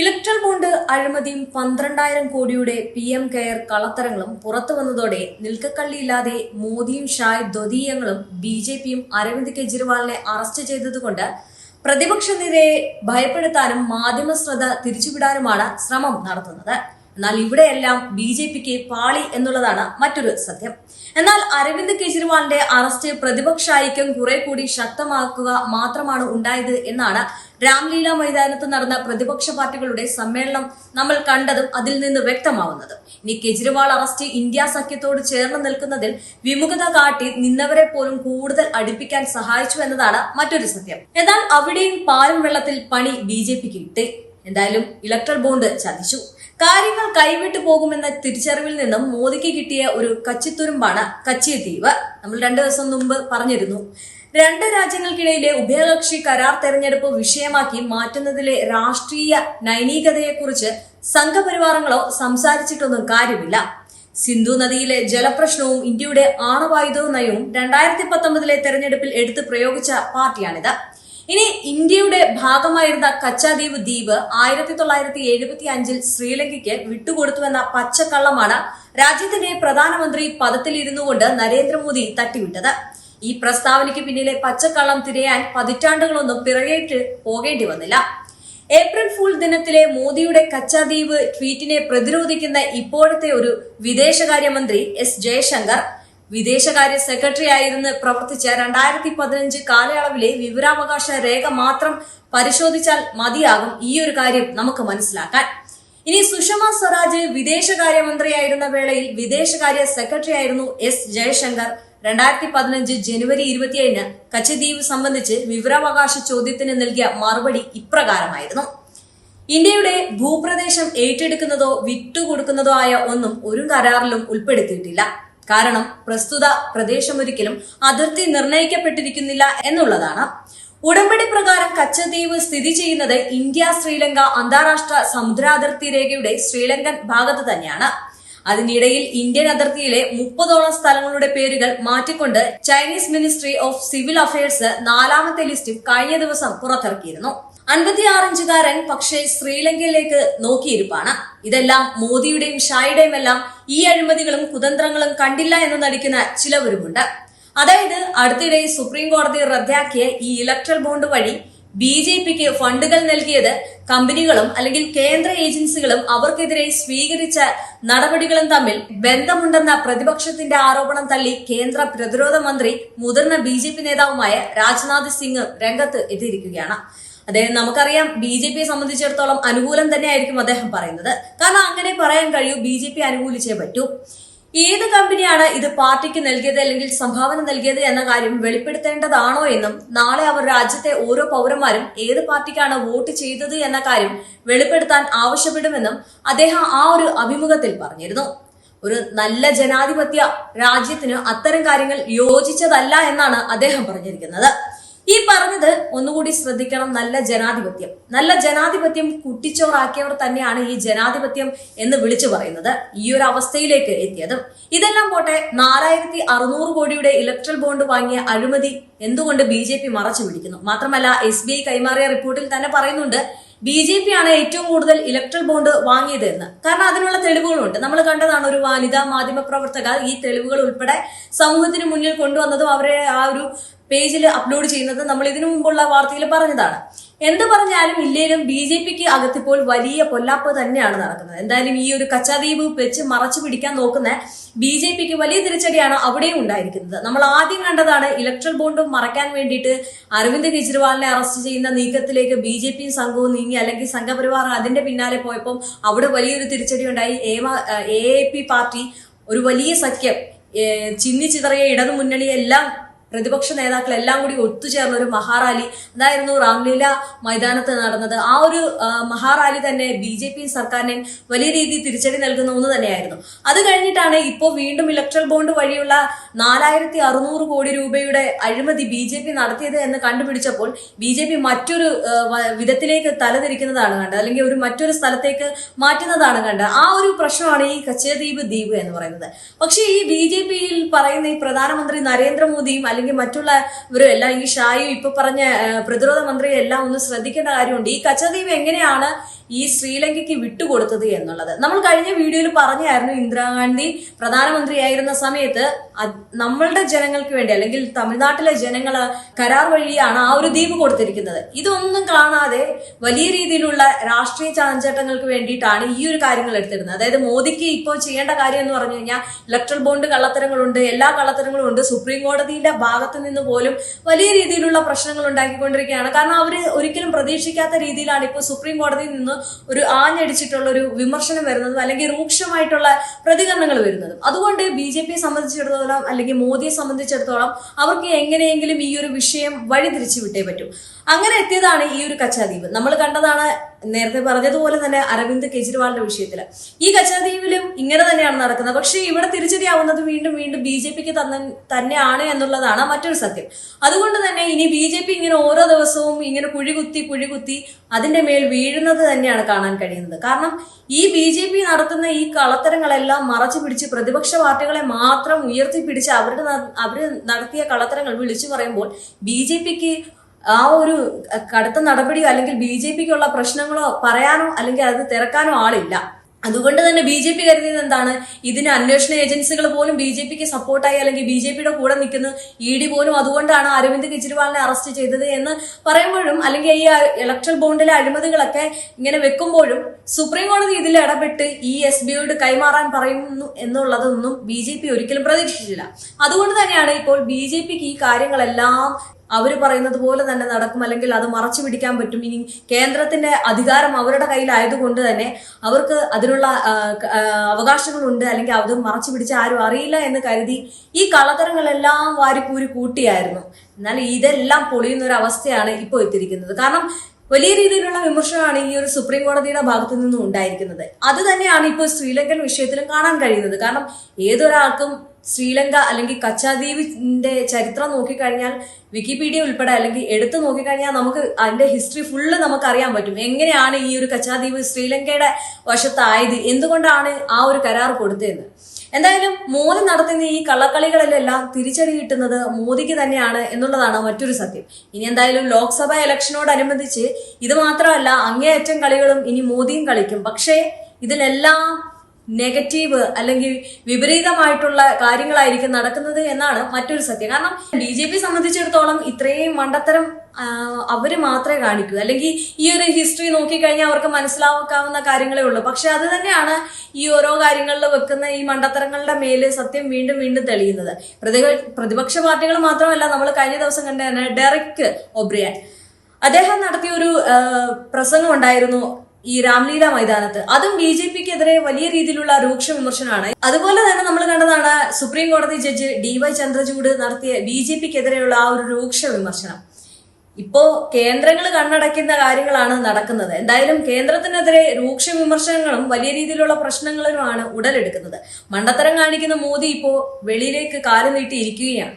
Electoral bond അഴിമതിയും പന്ത്രണ്ടായിരം കോടിയുടെ പി എം കെയർ കളത്തരങ്ങളും പുറത്തു വന്നതോടെ നിൽക്കക്കള്ളിയില്ലാതെ മോദിയും ഷായ് ദ്വതീയങ്ങളും ബി ജെ പിയും അരവിന്ദ് കെജ്രിവാളിനെ അറസ്റ്റ് ചെയ്തതുകൊണ്ട് പ്രതിപക്ഷ നിരയെ ഭയപ്പെടുത്താനും മാധ്യമ ശ്രദ്ധ തിരിച്ചുവിടാനുമാണ് ശ്രമം നടത്തുന്നത്. എന്നാൽ ഇവിടെയെല്ലാം ബി ജെ പിക്ക് പാളി എന്നുള്ളതാണ് മറ്റൊരു സത്യം. എന്നാൽ അരവിന്ദ് കെജ്രിവാളിന്റെ അറസ്റ്റ് പ്രതിപക്ഷ ഐക്യം കുറെ കൂടി ശക്തമാക്കുക മാത്രമാണ് ഉണ്ടായത് എന്നാണ് രാംലീല മൈതാനത്ത് നടന്ന പ്രതിപക്ഷ പാർട്ടികളുടെ സമ്മേളനം നമ്മൾ കണ്ടതും അതിൽ നിന്ന് വ്യക്തമാവുന്നത്. ഇനി കെജ്രിവാൾ അറസ്റ്റ് ഇന്ത്യ സഖ്യത്തോട് ചേർന്ന് നിൽക്കുന്നതിൽ വിമുഖത കാട്ടി നിന്നവരെ പോലും കൂടുതൽ അടുപ്പിക്കാൻ സഹായിച്ചു എന്നതാണ് മറ്റൊരു സത്യം. എന്നാൽ അവിടെയും പാലും വെള്ളത്തിൽ പണി ബി ജെ പിക്ക് എന്തായാലും ഇലക്ട്രൽ ബോണ്ട് ചതിച്ചു. കാര്യങ്ങൾ കൈവിട്ടു പോകുമെന്ന തിരിച്ചറിവിൽ നിന്നും മോദിക്ക് കിട്ടിയ ഒരു കച്ചിത്തുരുമ്പാണ് കച്ചി ദ്വീപ് നമ്മൾ രണ്ടു ദിവസം മുമ്പ് പറഞ്ഞിരുന്നു. രണ്ട് രാജ്യങ്ങൾക്കിടയിലെ ഉഭയകക്ഷി കരാർ തെരഞ്ഞെടുപ്പ് വിഷയമാക്കി മാറ്റുന്നതിലെ രാഷ്ട്രീയ നൈനികതയെക്കുറിച്ച് സംഘപരിവാരങ്ങളോ സംസാരിച്ചിട്ടൊന്നും കാര്യമില്ല. സിന്ധു നദിയിലെ ജലപ്രശ്നവും ഇന്ത്യയുടെ ആണവായുധ നയവും രണ്ടായിരത്തി പത്തൊമ്പതിലെ തെരഞ്ഞെടുപ്പിൽ എടുത്തു പ്രയോഗിച്ച പാർട്ടിയാണിത്. ഇനി ഇന്ത്യയുടെ ഭാഗമായിരുന്ന കച്ചാദ്വീപ് ദ്വീപ് ആയിരത്തി തൊള്ളായിരത്തി എഴുപത്തി അഞ്ചിൽ ശ്രീലങ്കയ്ക്ക് വിട്ടുകൊടുത്തുവെന്ന പച്ചക്കള്ളമാണ് രാജ്യത്തിന്റെ പ്രധാനമന്ത്രി പദത്തിലിരുന്നു കൊണ്ട് നരേന്ദ്രമോദി തട്ടിവിട്ടത്. ഈ പ്രസ്താവനയ്ക്ക് പിന്നിലെ പച്ചക്കള്ളം തിരയാൻ പതിറ്റാണ്ടുകളൊന്നും പിറകേറ്റ് പോകേണ്ടി വന്നില്ല. ഏപ്രിൽ ഫുൾ ദിനത്തിലെ മോദിയുടെ കച്ചാദ്വീപ് ട്വീറ്റിനെ പ്രതിരോധിക്കുന്ന ഇപ്പോഴത്തെ ഒരു വിദേശകാര്യമന്ത്രി എസ് ജയശങ്കർ വിദേശകാര്യ സെക്രട്ടറി ആയിരുന്ന് പ്രവർത്തിച്ച രണ്ടായിരത്തി പതിനഞ്ച് കാലയളവിലെ വിവരാവകാശ രേഖ മാത്രം പരിശോധിച്ചാൽ മതിയാകും ഈ ഒരു കാര്യം നമുക്ക് മനസ്സിലാക്കാൻ. ഇനി സുഷമ സ്വരാജ് വിദേശകാര്യമന്ത്രിയായിരുന്ന വേളയിൽ വിദേശകാര്യ സെക്രട്ടറി ആയിരുന്നു എസ് ജയശങ്കർ. രണ്ടായിരത്തി പതിനഞ്ച് ജനുവരി ഇരുപത്തിയേഴിന് കച്ചദ്വീപ് സംബന്ധിച്ച് വിവരാവകാശ ചോദ്യത്തിന് നൽകിയ മറുപടി ഇപ്രകാരമായിരുന്നു. ഇന്ത്യയുടെ ഭൂപ്രദേശം ഏറ്റെടുക്കുന്നതോ വിട്ടുകൊടുക്കുന്നതോ ആയ ഒന്നും ഒരു കരാറിലും ഉൾപ്പെടുത്തിയിട്ടില്ല. കാരണം പ്രസ്തുത പ്രദേശം ഒരിക്കലും അതിർത്തി നിർണയിക്കപ്പെട്ടിരിക്കുന്നില്ല എന്നുള്ളതാണ്. ഉടമ്പടി പ്രകാരം കച്ചദ്വീപ് സ്ഥിതി ചെയ്യുന്നത് ഇന്ത്യ ശ്രീലങ്ക അന്താരാഷ്ട്ര സമുദ്രാതിർത്തി രേഖയുടെ ശ്രീലങ്കൻ ഭാഗത്ത് തന്നെയാണ്. അതിനിടയിൽ ഇന്ത്യൻ അതിർത്തിയിലെ മുപ്പതോളം സ്ഥലങ്ങളുടെ പേരുകൾ മാറ്റിക്കൊണ്ട് Chinese ministry of civil affairs നാലാമത്തെ ലിസ്റ്റും കഴിഞ്ഞ ദിവസം പുറത്തിറക്കിയിരുന്നു. അൻപത്തിയാറിഞ്ചുകാരൻ പക്ഷേ ശ്രീലങ്കയിലേക്ക് നോക്കിയിരിപ്പാണ്. ഇതെല്ലാം മോദിയുടെയും ഷായുടെയും എല്ലാം ഈ അഴിമതികളും കുതന്ത്രങ്ങളും കണ്ടില്ല എന്ന് നടിക്കുന്ന ചിലവരുമുണ്ട്. അതായത് അടുത്തിടെ സുപ്രീം കോടതി റദ്ദാക്കിയ ഈ ഇലക്ട്രൽ ബോണ്ട് വഴി ബി ജെ പിക്ക് ഫണ്ടുകൾ നൽകിയത് കമ്പനികളും അല്ലെങ്കിൽ കേന്ദ്ര ഏജൻസികളും അവർക്കെതിരെ സ്വീകരിച്ച നടപടികളും തമ്മിൽ ബന്ധമുണ്ടെന്ന പ്രതിപക്ഷത്തിന്റെ ആരോപണം തള്ളി കേന്ദ്ര പ്രതിരോധ മന്ത്രി മുതിർന്ന ബി നേതാവുമായ രാജ്നാഥ് സിംഗ് രംഗത്ത് എത്തിയിരിക്കുകയാണ്. അദ്ദേഹം നമുക്കറിയാം ബി ജെ പിയെ സംബന്ധിച്ചിടത്തോളം അനുകൂലം തന്നെയായിരിക്കും അദ്ദേഹം പറയുന്നത്. കാരണം അങ്ങനെ പറയാൻ കഴിയൂ ബി ജെ പി അനുകൂലിച്ചേ പറ്റൂ. ഏത് കമ്പനിയാണ് ഇത് പാർട്ടിക്ക് നൽകിയത് അല്ലെങ്കിൽ സംഭാവന നൽകിയത് എന്ന കാര്യം വെളിപ്പെടുത്തേണ്ടതാണോ എന്നും നാളെ അവർ രാജ്യത്തെ ഓരോ പൗരന്മാരും ഏത് പാർട്ടിക്കാണ് വോട്ട് ചെയ്തത് എന്ന കാര്യം വെളിപ്പെടുത്താൻ ആവശ്യപ്പെടുമെന്നും അദ്ദേഹം ആ ഒരു അഭിമുഖത്തിൽ പറഞ്ഞിരുന്നു. ഒരു നല്ല ജനാധിപത്യ രാജ്യത്തിന് അത്തരം കാര്യങ്ങൾ യോജിച്ചതല്ല എന്നാണ് അദ്ദേഹം പറഞ്ഞിരിക്കുന്നത്. ഈ പറഞ്ഞത് ഒന്നുകൂടി ശ്രദ്ധിക്കണം. നല്ല ജനാധിപത്യം. നല്ല ജനാധിപത്യം കുട്ടിച്ചോറാക്കിയവർ തന്നെയാണ് ഈ ജനാധിപത്യം എന്ന് വിളിച്ചു പറയുന്നത്. ഈ ഒരു അവസ്ഥയിലേക്ക് എത്തിയതും. ഇതെല്ലാം പോട്ടെ നാലായിരത്തി അറുന്നൂറ് കോടിയുടെ ഇലക്ട്രൽ ബോണ്ട് വാങ്ങിയ അഴിമതി എന്തുകൊണ്ട് ബി ജെ പി മറച്ചു പിടിക്കുന്നു? മാത്രമല്ല എസ് ബി ഐ കൈമാറിയ റിപ്പോർട്ടിൽ തന്നെ പറയുന്നുണ്ട് ബി ജെ പി ആണ് ഏറ്റവും കൂടുതൽ ഇലക്ട്രൽ ബോണ്ട് വാങ്ങിയത് എന്ന് കാരണം അതിനുള്ള തെളിവുകളുണ്ട്. നമ്മൾ കണ്ടതാണ് ഒരു വനിതാ മാധ്യമ പ്രവർത്തക ഈ തെളിവുകൾ ഉൾപ്പെടെ സമൂഹത്തിന് മുന്നിൽ കൊണ്ടുവന്നതും അവരെ ആ ഒരു പേജിൽ അപ്ലോഡ് ചെയ്യുന്നത് നമ്മൾ ഇതിനു മുമ്പുള്ള വാർത്തയിൽ പറഞ്ഞതാണ്. എന്ത് പറഞ്ഞാലും ഇല്ലേലും ബി ജെ പിക്ക് അകത്തിപ്പോൾ വലിയ പൊല്ലാപ്പ് തന്നെയാണ് നടക്കുന്നത്. എന്തായാലും ഈ ഒരു കച്ചാദ്വീപ് വെച്ച് മറച്ചു പിടിക്കാൻ നോക്കുന്ന ബി ജെ പിക്ക് വലിയ തിരിച്ചടിയാണ് അവിടെയും ഉണ്ടായിരിക്കുന്നത്. നമ്മൾ ആദ്യം കണ്ടതാണ് ഇലക്ട്രൽ ബോണ്ടും മറയ്ക്കാൻ വേണ്ടിയിട്ട് അരവിന്ദ് കെജ്രിവാളിനെ അറസ്റ്റ് ചെയ്യുന്ന നീക്കത്തിലേക്ക് ബി ജെ പിയും സംഘവും നീങ്ങി അല്ലെങ്കിൽ സംഘപരിവാർ അതിന്റെ പിന്നാലെ പോയപ്പോൾ അവിടെ വലിയൊരു തിരിച്ചടി ഉണ്ടായി. എ പി പാർട്ടി ഒരു വലിയ സഖ്യം ചിന്നിച്ചിതറിയ ഇടതു മുന്നണിയെല്ലാം പ്രതിപക്ഷ നേതാക്കൾ എല്ലാം കൂടി ഒത്തുചേർന്ന ഒരു മഹാറാലി അതായിരുന്നു റാംലീല മൈതാനത്ത് നടന്നത്. ആ ഒരു മഹാറാലി തന്നെ ബി ജെ പി സർക്കാരിനെ വലിയ രീതിയിൽ തിരിച്ചടി നൽകുന്ന ഒന്ന് തന്നെയായിരുന്നു. അത് കഴിഞ്ഞിട്ടാണ് ഇപ്പോൾ വീണ്ടും ഇലക്ട്രൽ ബോണ്ട് വഴിയുള്ള നാലായിരത്തി അറുന്നൂറ് കോടി രൂപയുടെ അഴിമതി ബി ജെ പി നടത്തിയത് എന്ന് കണ്ടുപിടിച്ചപ്പോൾ ബി ജെ പി മറ്റൊരു വിധത്തിലേക്ക് തലതിരിക്കുന്നതാണ് കണ്ടത്. അല്ലെങ്കിൽ ഒരു മറ്റൊരു സ്ഥലത്തേക്ക് മാറ്റുന്നതാണ് കണ്ടത്. ആ ഒരു പ്രശ്നമാണ് ഈ കച്ചേദ്വീപ് ദ്വീപ് എന്ന് പറയുന്നത്. പക്ഷേ ഈ ബി ജെ പിയിൽ പറയുന്ന ഈ പ്രധാനമന്ത്രി നരേന്ദ്രമോദിയും അല്ലെങ്കിൽ മറ്റുള്ളവരും എല്ലാം ഈ ഷായും ഇപ്പൊ പറഞ്ഞ പ്രതിരോധ മന്ത്രിയെല്ലാം ഒന്ന് ശ്രദ്ധിക്കേണ്ട കാര്യമുണ്ട്. ഈ കച്ചദ്വീപ് എങ്ങനെയാണ് ഈ ശ്രീലങ്കയ്ക്ക് വിട്ടുകൊടുത്തത് എന്നുള്ളത്. നമ്മൾ കഴിഞ്ഞ വീഡിയോയിൽ പറഞ്ഞായിരുന്നു ഇന്ദിരാഗാന്ധി പ്രധാനമന്ത്രിയായിരുന്ന സമയത്ത് നമ്മളുടെ ജനങ്ങൾക്ക് വേണ്ടി അല്ലെങ്കിൽ തമിഴ്നാട്ടിലെ ജനങ്ങൾ കരാർ വഴിയാണ് ആ ഒരു ദ്വീപ് കൊടുത്തിരിക്കുന്നത്. ഇതൊന്നും കാണാതെ വലിയ രീതിയിലുള്ള രാഷ്ട്രീയ ചാഞ്ചാട്ടങ്ങൾക്ക് വേണ്ടിയിട്ടാണ് ഈ ഒരു കാര്യങ്ങൾ എടുത്തിരുന്നത്. അതായത് മോദിക്ക് ഇപ്പോൾ ചെയ്യേണ്ട കാര്യം എന്ന് പറഞ്ഞു കഴിഞ്ഞാൽ ഇലക്ട്രൽ ബോണ്ട് കള്ളത്തരങ്ങളുണ്ട് എല്ലാ കള്ളത്തരങ്ങളും ഉണ്ട്. സുപ്രീം കോടതിയുടെ ഭാഗത്ത് നിന്ന് പോലും വലിയ രീതിയിലുള്ള പ്രശ്നങ്ങൾ ഉണ്ടാക്കിക്കൊണ്ടിരിക്കുകയാണ്. കാരണം അവർ ഒരിക്കലും പ്രതീക്ഷിക്കാത്ത രീതിയിലാണ് ഇപ്പോൾ സുപ്രീം കോടതിയിൽ നിന്ന് ഒരു ആഞ്ഞടിച്ചിട്ടുള്ള ഒരു വിമർശനം വരുന്നതും അല്ലെങ്കിൽ രൂക്ഷമായിട്ടുള്ള പ്രതികരണങ്ങൾ വരുന്നതും. അതുകൊണ്ട് ബി ജെ പിയെ സംബന്ധിച്ചിടത്തോളം അല്ലെങ്കിൽ മോദിയെ സംബന്ധിച്ചിടത്തോളം അവർക്ക് എങ്ങനെയെങ്കിലും ഈ ഒരു വിഷയം വഴിതിരിച്ചു വിട്ടേ പറ്റും. അങ്ങനെ എത്തിയതാണ് ഈ ഒരു കച്ചാദ്വീപ്. നമ്മൾ കണ്ടതാണ് നേരത്തെ പറഞ്ഞതുപോലെ തന്നെ അരവിന്ദ് കെജ്രിവാളിന്റെ വിഷയത്തിൽ ഈ കച്ചദ്വീപിലും ഇങ്ങനെ തന്നെയാണ് നടക്കുന്നത്. പക്ഷേ ഇവിടെ തിരിച്ചടിയാവുന്നത് വീണ്ടും വീണ്ടും ബി ജെ പിക്ക് തന്നെ തന്നെയാണ് എന്നുള്ളതാണ് മറ്റൊരു സത്യം. അതുകൊണ്ട് തന്നെ ഇനി ബി ജെ പി ഇങ്ങനെ ഓരോ ദിവസവും ഇങ്ങനെ കുഴികുത്തി കുഴികുത്തി അതിന്റെ മേൽ വീഴുന്നത് തന്നെയാണ് കാണാൻ കഴിയുന്നത്. കാരണം ഈ ബി ജെ പി നടത്തുന്ന ഈ കളത്തരങ്ങളെല്ലാം മറച്ചു പിടിച്ച് പ്രതിപക്ഷ പാർട്ടികളെ മാത്രം ഉയർത്തിപ്പിടിച്ച് അവരുടെ അവർ നടത്തിയ കളത്തരങ്ങൾ വിളിച്ചു പറയുമ്പോൾ ബി ജെ പിക്ക് ആ ഒരു കടുത്ത നടപടിയോ അല്ലെങ്കിൽ ബി ജെ പിക്കുള്ള പ്രശ്നങ്ങളോ പറയാനോ അല്ലെങ്കിൽ അത് തിരക്കാനോ ആളില്ല. അതുകൊണ്ട് തന്നെ ബി ജെ പി കരുതിയത് എന്താണ്? ഇതിന് അന്വേഷണ ഏജൻസികൾ പോലും ബി ജെ പിക്ക് സപ്പോർട്ടായി അല്ലെങ്കിൽ ബി ജെ പിയുടെ കൂടെ നിൽക്കുന്ന ഇ ഡി പോലും അതുകൊണ്ടാണ് അരവിന്ദ് കെജ്രിവാളിനെ അറസ്റ്റ് ചെയ്തത് എന്ന് പറയുമ്പോഴും അല്ലെങ്കിൽ ഈ ഇലക്ട്രൽ ബോണ്ടിലെ അഴിമതികളൊക്കെ ഇങ്ങനെ വെക്കുമ്പോഴും സുപ്രീം കോടതി ഇതിൽ ഇടപെട്ട് ഈ എസ് ബി ബിയോട് കൈമാറാൻ പറയുന്നു എന്നുള്ളതൊന്നും ബി ജെ പി ഒരിക്കലും പ്രതീക്ഷിച്ചില്ല. അതുകൊണ്ട് തന്നെയാണ് ഇപ്പോൾ ബി ജെ പിക്ക് ഈ കാര്യങ്ങളെല്ലാം അവർ പറയുന്നത് പോലെ തന്നെ നടക്കും. അല്ലെങ്കിൽ അത് മറച്ചു പിടിക്കാൻ പറ്റും. ഇനി കേന്ദ്രത്തിന്റെ അധികാരം അവരുടെ കയ്യിലായതുകൊണ്ട് തന്നെ അവർക്ക് അതിനുള്ള അവകാശങ്ങളുണ്ട്. അല്ലെങ്കിൽ അത് മറച്ചു പിടിച്ച് ആരും അറിയില്ല എന്ന് കരുതി ഈ കളത്തരങ്ങളെല്ലാം വാരിക്കൂരി കൂട്ടിയായിരുന്നു. എന്നാൽ ഇതെല്ലാം പൊളിയുന്ന ഒരു അവസ്ഥയാണ് ഇപ്പോൾ എത്തിയിരിക്കുന്നത്. കാരണം വലിയ രീതിയിലുള്ള വിമർശനമാണ് ഈ ഒരു സുപ്രീം കോടതിയുടെ ഭാഗത്തു നിന്നും ഉണ്ടായിരിക്കുന്നത്. അത് തന്നെയാണ് ഇപ്പോൾ ശ്രീലങ്കൻ വിഷയത്തിലും കാണാൻ കഴിയുന്നത്. കാരണം ഏതൊരാൾക്കും ശ്രീലങ്ക അല്ലെങ്കിൽ കച്ചാദ്വീപിന്റെ ചരിത്രം നോക്കിക്കഴിഞ്ഞാൽ വിക്കിപീഡിയ ഉൾപ്പെടെ അല്ലെങ്കിൽ എടുത്തു നോക്കിക്കഴിഞ്ഞാൽ നമുക്ക് അതിന്റെ ഹിസ്റ്ററി ഫുള്ള് നമുക്ക് അറിയാൻ പറ്റും. എങ്ങനെയാണ് ഈ ഒരു കച്ചാദ്വീപ് ശ്രീലങ്കയുടെ വശത്തായത്? എന്തുകൊണ്ടാണ് ആ ഒരു കരാർ കൊടുത്തതെന്ന്? എന്തായാലും മോദി നടത്തുന്ന ഈ കള്ളക്കളികളിലെല്ലാം തിരിച്ചടി കിട്ടുന്നത് മോദിക്ക് തന്നെയാണ് എന്നുള്ളതാണ് മറ്റൊരു സത്യം. ഇനി എന്തായാലും ലോക്സഭ ഇലക്ഷനോടനുബന്ധിച്ച് ഇത് മാത്രമല്ല അങ്ങേയറ്റം കളികളും ഇനി മോദിയും കളിക്കും. പക്ഷേ ഇതിലെല്ലാം നെഗറ്റീവ് അല്ലെങ്കിൽ വിപരീതമായിട്ടുള്ള കാര്യങ്ങളായിരിക്കും നടക്കുന്നത് എന്നാണ് മറ്റൊരു സത്യം. കാരണം ബി ജെ പി സംബന്ധിച്ചിടത്തോളം ഇത്രയും മണ്ടത്തരം അവർ മാത്രമേ കാണിക്കൂ. അല്ലെങ്കിൽ ഈ ഒരു ഹിസ്റ്ററി നോക്കിക്കഴിഞ്ഞാൽ അവർക്ക് മനസ്സിലാക്കാവുന്ന കാര്യങ്ങളേ ഉള്ളൂ. പക്ഷെ അത് തന്നെയാണ് ഈ ഓരോ കാര്യങ്ങളിൽ വെക്കുന്ന ഈ മണ്ടത്തരങ്ങളുടെ മേൽ സത്യം വീണ്ടും വീണ്ടും തെളിയുന്നത്. പ്രതിപക്ഷ പാർട്ടികൾ മാത്രമല്ല നമ്മൾ കഴിഞ്ഞ ദിവസം കണ്ട ഡെറിക് ഒബ്രിയാൻ. അദ്ദേഹം നടത്തിയ ഒരു പ്രസംഗം ഉണ്ടായിരുന്നു. ഈ രാംലീല മൈതാനത്ത്. അതും ബി ജെ പിക്കെതിരെ വലിയ രീതിയിലുള്ള രൂക്ഷ വിമർശനമാണ്. അതുപോലെ തന്നെ നമ്മൾ കണ്ടതാണ് സുപ്രീം കോടതി ജഡ്ജ് ഡി വൈ ചന്ദ്രചൂഡ് നടത്തിയ ബി ജെ പിക്കെതിരെയുള്ള ആ ഒരു രൂക്ഷ വിമർശനം. ഇപ്പോ കേന്ദ്രങ്ങൾ കണ്ണടയ്ക്കുന്ന കാര്യങ്ങളാണ് നടക്കുന്നത്. എന്തായാലും കേന്ദ്രത്തിനെതിരെ രൂക്ഷ വിമർശനങ്ങളും വലിയ രീതിയിലുള്ള പ്രശ്നങ്ങളുമാണ് ഉടലെടുക്കുന്നത്. മണ്ടത്തരം കാണിക്കുന്ന മോദി ഇപ്പോ വെളിയിലേക്ക് കാലു നീട്ടി ഇരിക്കുകയാണ്